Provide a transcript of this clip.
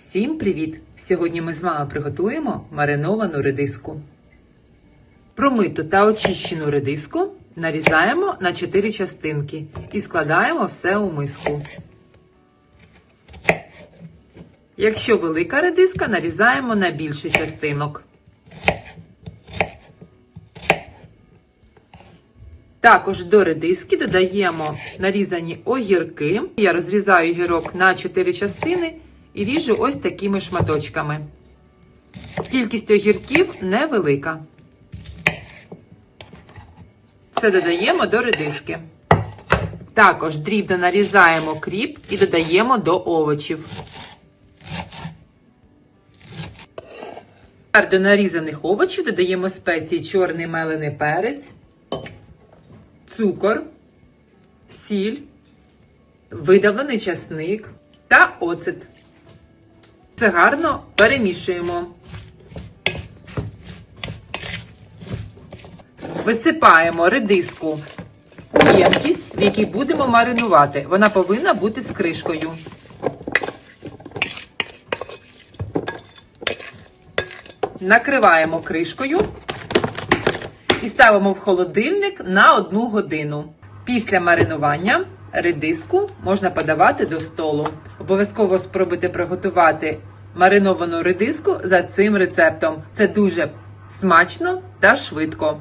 Всім привіт! Сьогодні ми з вами приготуємо мариновану редиску. Промиту та очищену редиску нарізаємо на 4 частинки і складаємо все у миску. Якщо велика редиска, нарізаємо на більше частинок. Також до редиски додаємо нарізані огірки. Я розрізаю огірок на 4 частини і ріжу ось такими шматочками. Кількість огірків невелика. Це додаємо до редиски. Також дрібно нарізаємо кріп і додаємо до овочів. До нарізаних овочів додаємо спеції чорний мелений перець, цукор, сіль, видавлений часник та оцет. Це гарно перемішуємо. Висипаємо редиску у ємкість, в якій будемо маринувати. Вона повинна бути з кришкою. Накриваємо кришкою і ставимо в холодильник на одну годину. Після маринування редиску можна подавати до столу. Обов'язково спробуйте приготувати мариновану редиску за цим рецептом. Це дуже смачно та швидко.